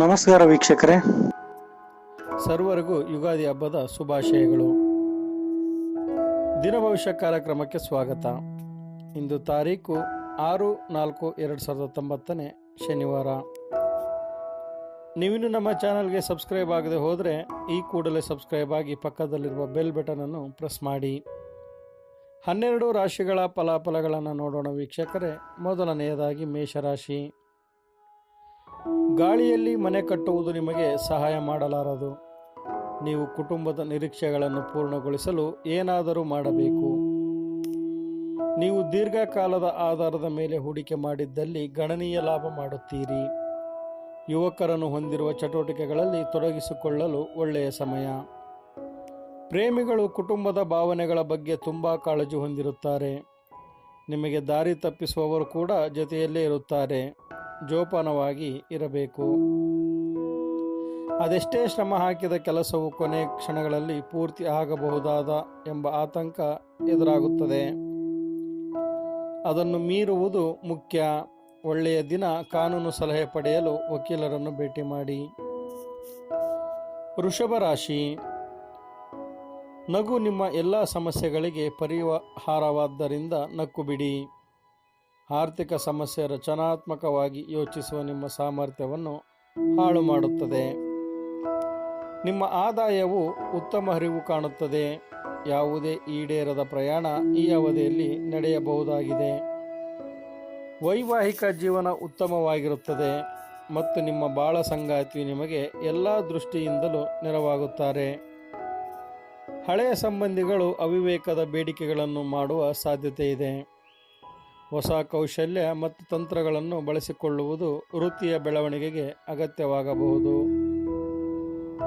ನಮಸ್ಕಾರ ವೀಕ್ಷಕರೇ. ಸರ್ವರಿಗೂ ಯುಗಾದಿ ಹಬ್ಬದ ಶುಭಾಶಯಗಳು. ದಿನ ಭವಿಷ್ಯ ಕಾರ್ಯಕ್ರಮಕ್ಕೆ ಸ್ವಾಗತ. ಇಂದು ತಾರೀಕು ಆರು ನಾಲ್ಕು ಎರಡು ಸಾವಿರದ ಹತ್ತೊಂಬತ್ತನೇ ಶನಿವಾರ. ನೀವಿನ್ನು ನಮ್ಮ ಚಾನಲ್ಗೆ ಸಬ್ಸ್ಕ್ರೈಬ್ ಆಗದೆ ಹೋದರೆ ಈ ಕೂಡಲೇ ಸಬ್ಸ್ಕ್ರೈಬ್ ಆಗಿ ಪಕ್ಕದಲ್ಲಿರುವ ಬೆಲ್ ಬಟನನ್ನು ಪ್ರೆಸ್ ಮಾಡಿ. ಹನ್ನೆರಡು ರಾಶಿಗಳ ಫಲಾಫಲಗಳನ್ನು ನೋಡೋಣ ವೀಕ್ಷಕರೇ. ಮೊದಲನೆಯದಾಗಿ ಮೇಷರಾಶಿ. ಗಾಳಿಯಲ್ಲಿ ಮನೆ ಕಟ್ಟುವುದು ನಿಮಗೆ ಸಹಾಯ ಮಾಡಲಾರದು. ನೀವು ಕುಟುಂಬದ ನಿರೀಕ್ಷೆಗಳನ್ನು ಪೂರ್ಣಗೊಳಿಸಲು ಏನಾದರೂ ಮಾಡಬೇಕು. ನೀವು ದೀರ್ಘಕಾಲದ ಆಧಾರದ ಮೇಲೆ ಹೂಡಿಕೆ ಮಾಡಿದ್ದಲ್ಲಿ ಗಣನೀಯ ಲಾಭ ಮಾಡುತ್ತೀರಿ. ಯುವಕರನ್ನು ಹೊಂದಿರುವ ಚಟುವಟಿಕೆಗಳಲ್ಲಿ ತೊಡಗಿಸಿಕೊಳ್ಳಲು ಒಳ್ಳೆಯ ಸಮಯ. ಪ್ರೇಮಿಗಳು ಕುಟುಂಬದ ಭಾವನೆಗಳ ಬಗ್ಗೆ ತುಂಬ ಕಾಳಜಿ ಹೊಂದಿರುತ್ತಾರೆ. ನಿಮಗೆ ದಾರಿ ತಪ್ಪಿಸುವವರು ಕೂಡ ಜೊತೆಯಲ್ಲೇ ಇರುತ್ತಾರೆ. ಜೋಪಾನವಾಗಿ ಇರಬೇಕು. ಅದೆಷ್ಟೇ ಶ್ರಮ ಹಾಕಿದ ಕೆಲಸವು ಕೊನೆ ಕ್ಷಣಗಳಲ್ಲಿ ಪೂರ್ತಿ ಆಗಬಹುದಾದ ಎಂಬ ಆತಂಕ ಎದುರಾಗುತ್ತದೆ. ಅದನ್ನು ಮೀರುವುದು ಮುಖ್ಯ. ಒಳ್ಳೆಯ ದಿನ ಕಾನೂನು ಸಲಹೆ ಪಡೆಯಲು ವಕೀಲರನ್ನು ಭೇಟಿ ಮಾಡಿ. ವೃಷಭ ರಾಶಿ. ನಗು ನಿಮ್ಮ ಎಲ್ಲ ಸಮಸ್ಯೆಗಳಿಗೆ ಪರಿಹಾರವಾದ್ದರಿಂದ ನಕ್ಕು ಬಿಡಿ. ಆರ್ಥಿಕ ಸಮಸ್ಯೆ ರಚನಾತ್ಮಕವಾಗಿ ಯೋಚಿಸುವ ನಿಮ್ಮ ಸಾಮರ್ಥ್ಯವನ್ನು ಹಾಳು ಮಾಡುತ್ತದೆ. ನಿಮ್ಮ ಆದಾಯವು ಉತ್ತಮ ಹರಿವು ಕಾಣುತ್ತದೆ. ಯಾವುದೇ ಈಡೇರದ ಪ್ರಯಾಣ ಈ ಅವಧಿಯಲ್ಲಿ ನಡೆಯಬಹುದಾಗಿದೆ. ವೈವಾಹಿಕ ಜೀವನ ಉತ್ತಮವಾಗಿರುತ್ತದೆ ಮತ್ತು ನಿಮ್ಮ ಬಾಳ ಸಂಗಾತಿ ನಿಮಗೆ ಎಲ್ಲ ದೃಷ್ಟಿಯಿಂದಲೂ ನೆರವಾಗುತ್ತಾರೆ. ಹಳೆಯ ಸಂಬಂಧಿಗಳು ಅವಿವೇಕದ ಬೇಡಿಕೆಗಳನ್ನು ಮಾಡುವ ಸಾಧ್ಯತೆ ಇದೆ ಹೊಸ ಕೌಶಲ್ಯ ಮತ್ತು ತಂತ್ರಗಳನ್ನು ಬಳಸಿಕೊಳ್ಳುವುದು ವೃತ್ತಿಯ ಬೆಳವಣಿಗೆಗೆ ಅಗತ್ಯವಾಗಬಹುದು.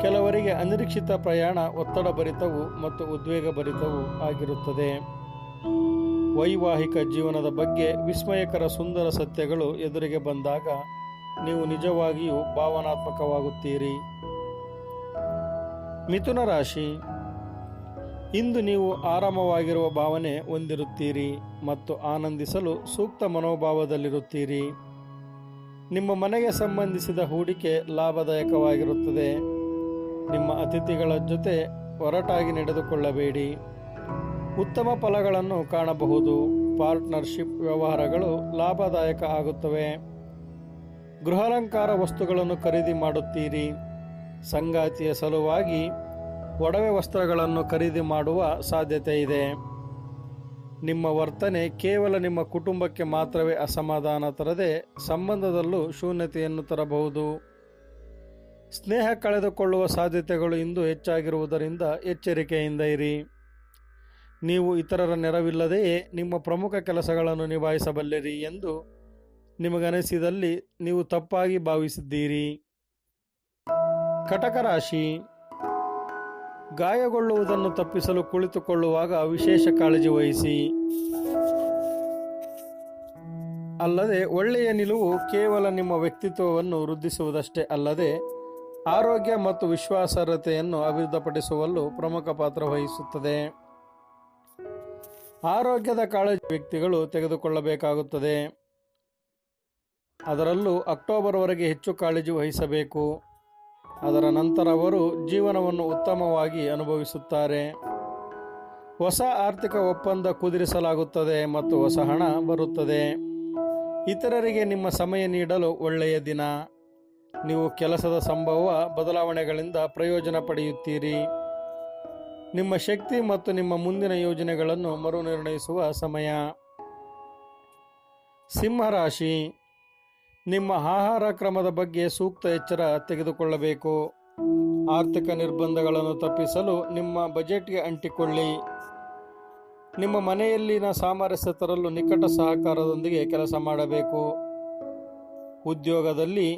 ಕೆಲವರಿಗೆ ಅನಿರೀಕ್ಷಿತ ಪ್ರಯಾಣ ಒತ್ತಡ ಭರಿತವು ಮತ್ತು ಉದ್ವೇಗಭರಿತವೂ ಆಗಿರುತ್ತದೆ. ವೈವಾಹಿಕ ಜೀವನದ ಬಗ್ಗೆ ವಿಸ್ಮಯಕರ ಸುಂದರ ಸತ್ಯಗಳು ಎದುರಿಗೆ ಬಂದಾಗ ನೀವು ನಿಜವಾಗಿಯೂ ಭಾವನಾತ್ಮಕವಾಗುತ್ತೀರಿ. ಮಿಥುನ ರಾಶಿ ಇಂದು ನೀವು ಆರಾಮವಾಗಿರುವ ಭಾವನೆ ಹೊಂದಿರುತ್ತೀರಿ ಮತ್ತು ಆನಂದಿಸಲು ಸೂಕ್ತ ಮನೋಭಾವದಲ್ಲಿರುತ್ತೀರಿ. ನಿಮ್ಮ ಮನೆಗೆ ಸಂಬಂಧಿಸಿದ ಹೂಡಿಕೆ ಲಾಭದಾಯಕವಾಗಿರುತ್ತದೆ. ನಿಮ್ಮ ಅತಿಥಿಗಳ ಜೊತೆ ಒರಟಾಗಿ ನಡೆದುಕೊಳ್ಳಬೇಡಿ. ಉತ್ತಮ ಫಲಗಳನ್ನು ಕಾಣಬಹುದು. ಪಾರ್ಟ್ನರ್ಶಿಪ್ ವ್ಯವಹಾರಗಳು ಲಾಭದಾಯಕ ಆಗುತ್ತವೆ. ಗೃಹಾಲಂಕಾರ ವಸ್ತುಗಳನ್ನು ಖರೀದಿ ಮಾಡುತ್ತೀರಿ. ಸಂಗಾತಿಯ ಸಲುವಾಗಿ ಒಡವೆ ವಸ್ತ್ರಗಳನ್ನು ಖರೀದಿ ಮಾಡುವ ಸಾಧ್ಯತೆ ಇದೆ. ನಿಮ್ಮ ವರ್ತನೆ ಕೇವಲ ನಿಮ್ಮ ಕುಟುಂಬಕ್ಕೆ ಮಾತ್ರವೇ ಅಸಮಾಧಾನ ತರದೆ ಸಂಬಂಧದಲ್ಲೂ ಶೂನ್ಯತೆಯನ್ನು ತರಬಹುದು. ಸ್ನೇಹ ಕಳೆದುಕೊಳ್ಳುವ ಸಾಧ್ಯತೆಗಳು ಇಂದು ಹೆಚ್ಚಾಗಿರುವುದರಿಂದ ಎಚ್ಚರಿಕೆಯಿಂದ ಇರಿ. ನೀವು ಇತರರ ನೆರವಿಲ್ಲದೆಯೇ ನಿಮ್ಮ ಪ್ರಮುಖ ಕೆಲಸಗಳನ್ನು ನಿಭಾಯಿಸಬಲ್ಲಿರಿ ಎಂದು ನಿಮಗನಿಸಿದಲ್ಲಿ ನೀವು ತಪ್ಪಾಗಿ ಭಾವಿಸಿದ್ದೀರಿ. ಕಟಕ ರಾಶಿ ಗಾಯಗೊಳ್ಳುವುದನ್ನು ತಪ್ಪಿಸಲು ಕುಳಿತುಕೊಳ್ಳುವಾಗ ವಿಶೇಷ ಕಾಳಜಿ ವಹಿಸಿ. ಅಲ್ಲದೆ ಒಳ್ಳೆಯ ನಿಲುವು ಕೇವಲ ನಿಮ್ಮ ವ್ಯಕ್ತಿತ್ವವನ್ನು ವೃದ್ಧಿಸುವುದಷ್ಟೇ ಅಲ್ಲದೆ ಆರೋಗ್ಯ ಮತ್ತು ವಿಶ್ವಾಸಾರ್ಹತೆಯನ್ನು ಅಭಿವೃದ್ಧಿಪಡಿಸುವಲ್ಲೂ ಪ್ರಮುಖ ಪಾತ್ರ ವಹಿಸುತ್ತದೆ. ಆರೋಗ್ಯದ ಕಾಳಜಿ ವ್ಯಕ್ತಿಗಳು ತೆಗೆದುಕೊಳ್ಳಬೇಕಾಗುತ್ತದೆ. ಅದರಲ್ಲೂ ಅಕ್ಟೋಬರ್ವರೆಗೆ ಹೆಚ್ಚು ಕಾಳಜಿ ವಹಿಸಬೇಕು. ಅದರ ನಂತರ ಅವರು ಜೀವನವನ್ನು ಉತ್ತಮವಾಗಿ ಅನುಭವಿಸುತ್ತಾರೆ. ಹೊಸ ಆರ್ಥಿಕ ಒಪ್ಪಂದ ಕುದುರಿಸಲಾಗುತ್ತದೆ ಮತ್ತು ಹೊಸ ಹಣ ಬರುತ್ತದೆ. ಇತರರಿಗೆ ನಿಮ್ಮ ಸಮಯ ನೀಡಲು ಒಳ್ಳೆಯ ದಿನ. ನೀವು ಕೆಲಸದ ಸಂಭವ ಬದಲಾವಣೆಗಳಿಂದ ಪ್ರಯೋಜನ ಪಡೆಯುತ್ತೀರಿ. ನಿಮ್ಮ ಶಕ್ತಿ ಮತ್ತು ನಿಮ್ಮ ಮುಂದಿನ ಯೋಜನೆಗಳನ್ನು ಮರುನಿರ್ಣಯಿಸುವ ಸಮಯ. ಸಿಂಹರಾಶಿ. ನಿಮ್ಮ ಆಹಾರ ಕ್ರಮದ ಬಗ್ಗೆ ಸೂಕ್ತ ಎಚ್ಚರ ತೆಗೆದುಕೊಳ್ಳಬೇಕು. ಆರ್ಥಿಕ ನಿರ್ಬಂಧಗಳನ್ನು ತಪ್ಪಿಸಲು ನಿಮ್ಮ ಬಜೆಟ್ಗೆ ಅಂಟಿಕೊಳ್ಳಿ. ನಿಮ್ಮ ಮನೆಯಲ್ಲಿನ ಸಾಮರಸ್ಯ ತರಲು ನಿಕಟ ಸಹಕಾರದೊಂದಿಗೆ ಕೆಲಸ ಮಾಡಬೇಕು. ಉದ್ಯೋಗದಲ್ಲಿ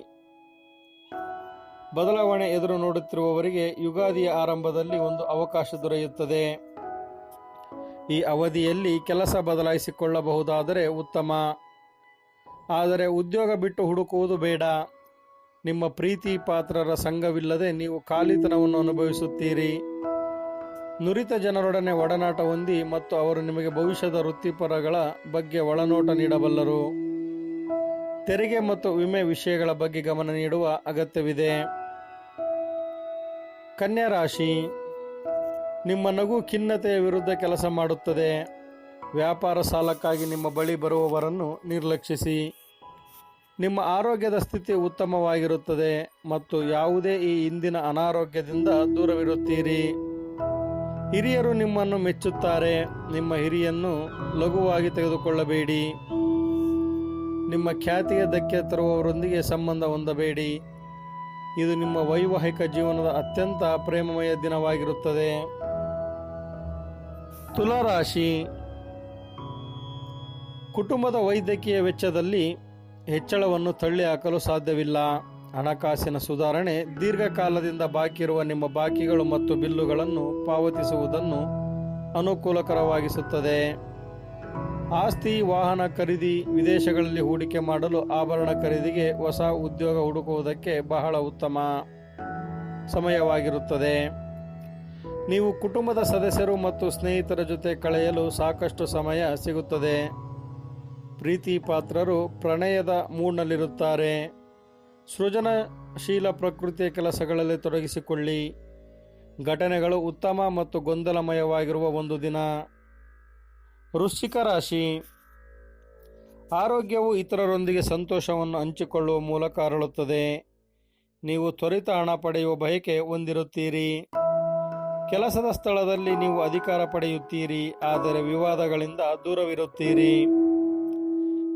ಬದಲಾವಣೆ ಎದುರು ನೋಡುತ್ತಿರುವವರಿಗೆ ಯುಗಾದಿಯ ಆರಂಭದಲ್ಲಿ ಒಂದು ಅವಕಾಶ ದೊರೆಯುತ್ತದೆ. ಈ ಅವಧಿಯಲ್ಲಿ ಕೆಲಸ ಬದಲಾಯಿಸಿಕೊಳ್ಳಬಹುದಾದರೆ ಉತ್ತಮ. ಆದರೆ ಉದ್ಯೋಗ ಬಿಟ್ಟು ಹುಡುಕುವುದು ಬೇಡ. ನಿಮ್ಮ ಪ್ರೀತಿ ಪಾತ್ರರ ಸಂಘವಿಲ್ಲದೆ ನೀವು ಖಾಲಿತನವನ್ನು ಅನುಭವಿಸುತ್ತೀರಿ. ನುರಿತ ಜನರೊಡನೆ ಒಡನಾಟ ಹೊಂದಿ ಮತ್ತು ಅವರು ನಿಮಗೆ ಭವಿಷ್ಯದ ವೃತ್ತಿಪರಗಳ ಬಗ್ಗೆ ಒಳನೋಟ ನೀಡಬಲ್ಲರು. ತೆರಿಗೆ ಮತ್ತು ವಿಮೆ ವಿಷಯಗಳ ಬಗ್ಗೆ ಗಮನ ನೀಡುವ ಅಗತ್ಯವಿದೆ. ಕನ್ಯಾ ರಾಶಿ, ನಿಮ್ಮ ನಗು ಖಿನ್ನತೆಯ ವಿರುದ್ಧ ಕೆಲಸ ಮಾಡುತ್ತದೆ. ವ್ಯಾಪಾರ ಸಾಲಕ್ಕಾಗಿ ನಿಮ್ಮ ಬಳಿ ಬರುವವರನ್ನು ನಿರ್ಲಕ್ಷಿಸಿ. ನಿಮ್ಮ ಆರೋಗ್ಯದ ಸ್ಥಿತಿ ಉತ್ತಮವಾಗಿರುತ್ತದೆ ಮತ್ತು ಯಾವುದೇ ಈ ಇಂದಿನ ಅನಾರೋಗ್ಯದಿಂದ ದೂರವಿರುತ್ತೀರಿ. ಹಿರಿಯರು ನಿಮ್ಮನ್ನು ಮೆಚ್ಚುತ್ತಾರೆ. ನಿಮ್ಮ ಹಿರಿಯನ್ನು ಲಘುವಾಗಿ ತೆಗೆದುಕೊಳ್ಳಬೇಡಿ. ನಿಮ್ಮ ಖ್ಯಾತಿಯ ಧಕ್ಕೆ ತರುವವರೊಂದಿಗೆ ಸಂಬಂಧ ಹೊಂದಬೇಡಿ. ಇದು ನಿಮ್ಮ ವೈವಾಹಿಕ ಜೀವನದ ಅತ್ಯಂತ ಪ್ರೇಮಮಯ ದಿನವಾಗಿರುತ್ತದೆ. ತುಲಾರಾಶಿ ಕುಟುಂಬದ ವೈದ್ಯಕೀಯ ವೆಚ್ಚದಲ್ಲಿ ಹೆಚ್ಚಳವನ್ನು ತಳ್ಳಿ ಹಾಕಲು ಸಾಧ್ಯವಿಲ್ಲ. ಹಣಕಾಸಿನ ಸುಧಾರಣೆ ದೀರ್ಘಕಾಲದಿಂದ ಬಾಕಿ ಇರುವ ನಿಮ್ಮ ಬಾಕಿಗಳು ಮತ್ತು ಬಿಲ್ಲುಗಳನ್ನು ಪಾವತಿಸುವುದನ್ನು ಅನುಕೂಲಕರವಾಗಿಸುತ್ತದೆ. ಆಸ್ತಿ, ವಾಹನ ಖರೀದಿ, ವಿದೇಶಗಳಲ್ಲಿ ಹೂಡಿಕೆ ಮಾಡಲು ಆಭರಣ ಖರೀದಿಗೆ ಹೊಸ ಉದ್ಯೋಗ ಹುಡುಕುವುದಕ್ಕೆ ಬಹಳ ಉತ್ತಮ ಸಮಯವಾಗಿರುತ್ತದೆ. ನೀವು ಕುಟುಂಬದ ಸದಸ್ಯರು ಮತ್ತು ಸ್ನೇಹಿತರ ಜೊತೆ ಕಳೆಯಲು ಸಾಕಷ್ಟು ಸಮಯ ಸಿಗುತ್ತದೆ. ಪ್ರೀತಿ ಪಾತ್ರರು ಪ್ರಣಯದ ಮೂಡ್ನಲ್ಲಿರುತ್ತಾರೆ. ಸೃಜನಶೀಲ ಪ್ರಕೃತಿಯ ಕೆಲಸಗಳಲ್ಲಿ ತೊಡಗಿಸಿಕೊಳ್ಳಿ. ಘಟನೆಗಳು ಉತ್ತಮ ಮತ್ತು ಗೊಂದಲಮಯವಾಗಿರುವ ಒಂದು ದಿನ. ವೃಶ್ಚಿಕ ರಾಶಿ. ಆರೋಗ್ಯವು ಇತರರೊಂದಿಗೆ ಸಂತೋಷವನ್ನು ಹಂಚಿಕೊಳ್ಳುವ ಮೂಲಕ ಅರಳುತ್ತದೆ. ನೀವು ತ್ವರಿತ ಹಣ ಪಡೆಯುವ ಬಯಕೆ ಹೊಂದಿರುತ್ತೀರಿ. ಕೆಲಸದ ಸ್ಥಳದಲ್ಲಿ ನೀವು ಅಧಿಕಾರ ಪಡೆಯುತ್ತೀರಿ, ಆದರೆ ವಿವಾದಗಳಿಂದ ದೂರವಿರುತ್ತೀರಿ.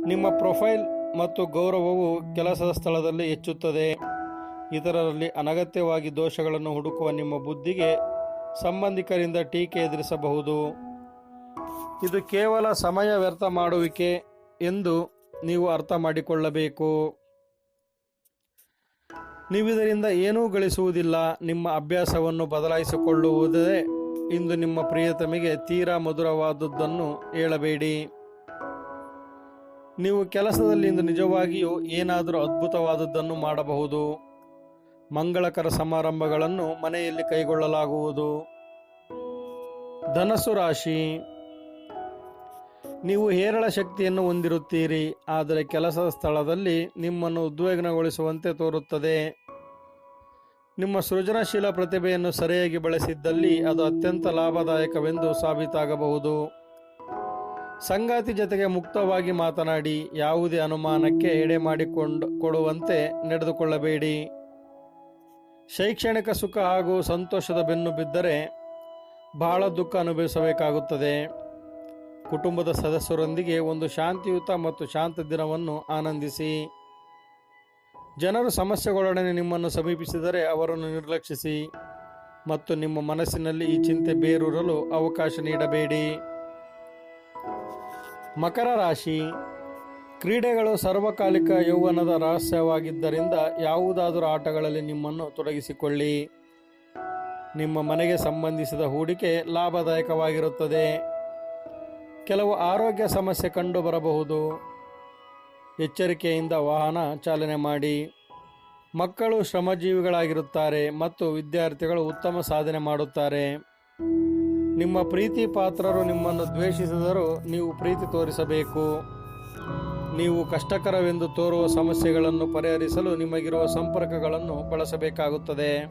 ನಿಮ್ಮ ಪ್ರೊಫೈಲ್ ಮತ್ತು ಗೌರವವು ಕೆಲಸದ ಸ್ಥಳದಲ್ಲಿ ಹೆಚ್ಚುತ್ತದೆ. ಇತರರಲ್ಲಿ ಅನಗತ್ಯವಾಗಿ ದೋಷಗಳನ್ನು ಹುಡುಕುವ ನಿಮ್ಮ ಬುದ್ಧಿಗೆ ಸಂಬಂಧಿಕರಿಂದ ಟೀಕೆ ಎದುರಿಸಬಹುದು. ಇದು ಕೇವಲ ಸಮಯ ವ್ಯರ್ಥ ಮಾಡುವಿಕೆ ಎಂದು ನೀವು ಅರ್ಥ ಮಾಡಿಕೊಳ್ಳಬೇಕು. ನೀವಿದರಿಂದ ಏನೂ ಗಳಿಸುವುದಿಲ್ಲ. ನಿಮ್ಮ ಅಭ್ಯಾಸವನ್ನು ಬದಲಾಯಿಸಿಕೊಳ್ಳುವುದೇ ಇಂದು ನಿಮ್ಮ ಪ್ರಿಯತಮಿಗೆ ತೀರಾ ಮಧುರವಾದದ್ದನ್ನು ಹೇಳಬೇಡಿ. ನೀವು ಕೆಲಸದಲ್ಲಿ ನಿಜವಾಗಿಯೂ ಏನಾದರೂ ಅದ್ಭುತವಾದದ್ದನ್ನು ಮಾಡಬಹುದು. ಮಂಗಳಕರ ಸಮಾರಂಭಗಳನ್ನು ಮನೆಯಲ್ಲಿ ಕೈಗೊಳ್ಳಲಾಗುವುದು. ಧನಸ್ಸು ರಾಶಿ. ನೀವು ಹೇರಳ ಶಕ್ತಿಯನ್ನು ಹೊಂದಿರುತ್ತೀರಿ, ಆದರೆ ಕೆಲಸದ ಸ್ಥಳದಲ್ಲಿ ನಿಮ್ಮನ್ನು ಉದ್ವೇಗನಗೊಳಿಸುವಂತೆ ತೋರುತ್ತದೆ. ನಿಮ್ಮ ಸೃಜನಶೀಲ ಪ್ರತಿಭೆಯನ್ನು ಸರಿಯಾಗಿ ಬಳಸಿದ್ದಲ್ಲಿ ಅದು ಅತ್ಯಂತ ಲಾಭದಾಯಕವೆಂದು ಸಾಬೀತಾಗಬಹುದು. ಸಂಗಾತಿ ಜೊತೆಗೆ ಮುಕ್ತವಾಗಿ ಮಾತನಾಡಿ, ಯಾವುದೇ ಅನುಮಾನಕ್ಕೆ ಎಡೆ ಮಾಡಿಕೊಂಡು ಕೊಡುವಂತೆ ನಡೆದುಕೊಳ್ಳಬೇಡಿ. ಶೈಕ್ಷಣಿಕ ಸುಖ ಹಾಗೂ ಸಂತೋಷದ ಬೆನ್ನು ಬಿದ್ದರೆ ಬಹಳ ದುಃಖ ಅನುಭವಿಸಬೇಕಾಗುತ್ತದೆ. ಕುಟುಂಬದ ಸದಸ್ಯರೊಂದಿಗೆ ಒಂದು ಶಾಂತಿಯುತ ಮತ್ತು ಶಾಂತ ದಿನವನ್ನು ಆನಂದಿಸಿ. ಜನರು ಸಮಸ್ಯೆಗಳೊಡನೆ ನಿಮ್ಮನ್ನು ಸಮೀಪಿಸಿದರೆ ಅವರನ್ನು ನಿರ್ಲಕ್ಷಿಸಿ ಮತ್ತು ನಿಮ್ಮ ಮನಸ್ಸಿನಲ್ಲಿ ಈ ಚಿಂತೆ ಬೇರೂರಲು ಅವಕಾಶ ನೀಡಬೇಡಿ. ಮಕರ ರಾಶಿ. ಕ್ರೀಡೆಗಳು ಸರ್ವಕಾಲಿಕ ಯೌವನದ ರಹಸ್ಯವಾಗಿದ್ದರಿಂದ ಯಾವುದಾದರೂ ಆಟಗಳಲ್ಲಿ ನಿಮ್ಮನ್ನು ತೊಡಗಿಸಿಕೊಳ್ಳಿ. ನಿಮ್ಮ ಮನೆಗೆ ಸಂಬಂಧಿಸಿದ ಹೂಡಿಕೆ ಲಾಭದಾಯಕವಾಗಿರುತ್ತದೆ. ಕೆಲವು ಆರೋಗ್ಯ ಸಮಸ್ಯೆ ಕಂಡು ಬರಬಹುದು ಎಚ್ಚರಿಕೆಯಿಂದ ವಾಹನ ಚಾಲನೆ ಮಾಡಿ. ಮಕ್ಕಳು ಶ್ರಮಜೀವಿಗಳಾಗಿರುತ್ತಾರೆ ಮತ್ತು ವಿದ್ಯಾರ್ಥಿಗಳು ಉತ್ತಮ ಸಾಧನೆ ಮಾಡುತ್ತಾರೆ. ನಿಮ್ಮ ಪ್ರೀತಿ ಪಾತ್ರರು ನಿಮ್ಮನ್ನು ದ್ವೇಷಿಸಿದರೂ ನೀವು ಪ್ರೀತಿ ತೋರಿಸಬೇಕು. ನೀವು ಕಷ್ಟಕರವೆಂದು ತೋರುವ ಸಮಸ್ಯೆಗಳನ್ನು ಪರಿಹರಿಸಲು ನಿಮಗಿರುವ ಸಂಪರ್ಕಗಳನ್ನು ಬಳಸಬೇಕಾಗುತ್ತದೆ.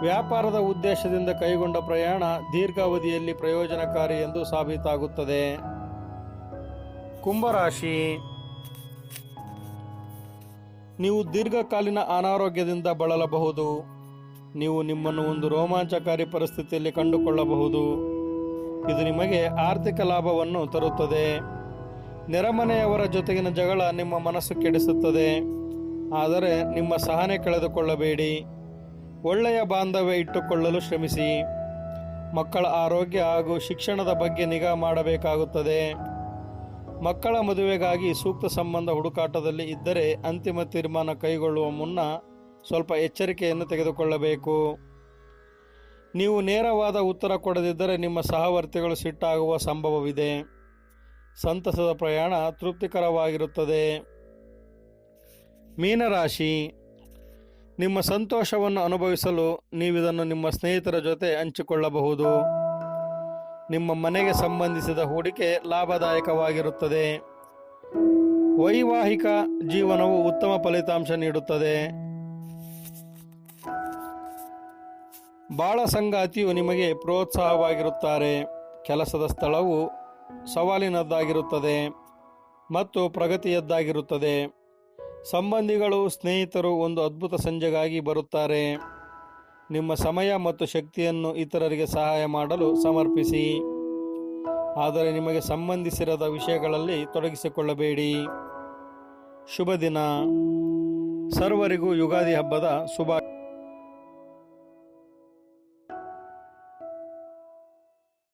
ವ್ಯಾಪಾರದ ಉದ್ದೇಶದಿಂದ ಕೈಗೊಂಡ ಪ್ರಯಾಣ ದೀರ್ಘಾವಧಿಯಲ್ಲಿ ಪ್ರಯೋಜನಕಾರಿ ಎಂದು ಸಾಬೀತಾಗುತ್ತದೆ. ಕುಂಭರಾಶಿ. ನೀವು ದೀರ್ಘಕಾಲೀನ ಅನಾರೋಗ್ಯದಿಂದ ಬಳಲಬಹುದು. ನೀವು ನಿಮ್ಮನ್ನು ಒಂದು ರೋಮಾಂಚಕಾರಿ ಪರಿಸ್ಥಿತಿಯಲ್ಲಿ ಕಂಡುಕೊಳ್ಳಬಹುದು. ಇದು ನಿಮಗೆ ಆರ್ಥಿಕ ಲಾಭವನ್ನು ತರುತ್ತದೆ. ನೆರೆಮನೆಯವರ ಜೊತೆಗಿನ ಜಗಳ ನಿಮ್ಮ ಮನಸ್ಸು ಕೆಡಿಸುತ್ತದೆ. ಆದರೆ ನಿಮ್ಮ ಸಹನೆ ಕಳೆದುಕೊಳ್ಳಬೇಡಿ. ಒಳ್ಳೆಯ ಬಾಂಧವ್ಯ ಇಟ್ಟುಕೊಳ್ಳಲು ಶ್ರಮಿಸಿ. ಮಕ್ಕಳ ಆರೋಗ್ಯ ಹಾಗೂ ಶಿಕ್ಷಣದ ಬಗ್ಗೆ ನಿಗಾ ಮಾಡಬೇಕಾಗುತ್ತದೆ. ಮಕ್ಕಳ ಮದುವೆಗಾಗಿ ಸೂಕ್ತ ಸಂಬಂಧ ಹುಡುಕಾಟದಲ್ಲಿ ಇದ್ದರೆ ಅಂತಿಮ ತೀರ್ಮಾನ ಕೈಗೊಳ್ಳುವ ಮುನ್ನ ಸ್ವಲ್ಪ ಎಚ್ಚರಿಕೆಯನ್ನು ತೆಗೆದುಕೊಳ್ಳಬೇಕು. ನೀವು ನೇರವಾದ ಉತ್ತರ ಕೊಡದಿದ್ದರೆ ನಿಮ್ಮ ಸಹವರ್ತಿಗಳು ಸಿಟ್ಟಾಗುವ ಸಂಭವವಿದೆ. ಸಂತಸದ ಪ್ರಯಾಣ ತೃಪ್ತಿಕರವಾಗಿರುತ್ತದೆ. ಮೀನರಾಶಿ, ನಿಮ್ಮ ಸಂತೋಷವನ್ನು ಅನುಭವಿಸಲು ನೀವಿದನ್ನು ನಿಮ್ಮ ಸ್ನೇಹಿತರ ಜೊತೆ ಹಂಚಿಕೊಳ್ಳಬಹುದು. ನಿಮ್ಮ ಮನೆಗೆ ಸಂಬಂಧಿಸಿದ ಹೂಡಿಕೆ ಲಾಭದಾಯಕವಾಗಿರುತ್ತದೆ. ವೈವಾಹಿಕ ಜೀವನವು ಉತ್ತಮ ಫಲಿತಾಂಶ ನೀಡುತ್ತದೆ. ಬಾಳ ಸಂಗಾತಿಯು ನಿಮಗೆ ಪ್ರೋತ್ಸಾಹವಾಗಿರುತ್ತಾರೆ. ಕೆಲಸದ ಸ್ಥಳವು ಸವಾಲಿನದ್ದಾಗಿರುತ್ತದೆ ಮತ್ತು ಪ್ರಗತಿಯದ್ದಾಗಿರುತ್ತದೆ. ಸಂಬಂಧಿಗಳು, ಸ್ನೇಹಿತರು ಒಂದು ಅದ್ಭುತ ಸಂಜೆಗಾಗಿ ಬರುತ್ತಾರೆ. ನಿಮ್ಮ ಸಮಯ ಮತ್ತು ಶಕ್ತಿಯನ್ನು ಇತರರಿಗೆ ಸಹಾಯ ಮಾಡಲು ಸಮರ್ಪಿಸಿ. ಆದರೆ ನಿಮಗೆ ಸಂಬಂಧಿಸಿರದ ವಿಷಯಗಳಲ್ಲಿ ತೊಡಗಿಸಿಕೊಳ್ಳಬೇಡಿ. ಶುಭ ದಿನ ಸರ್ವರಿಗೂ ಯುಗಾದಿ ಹಬ್ಬದ ಶುಭ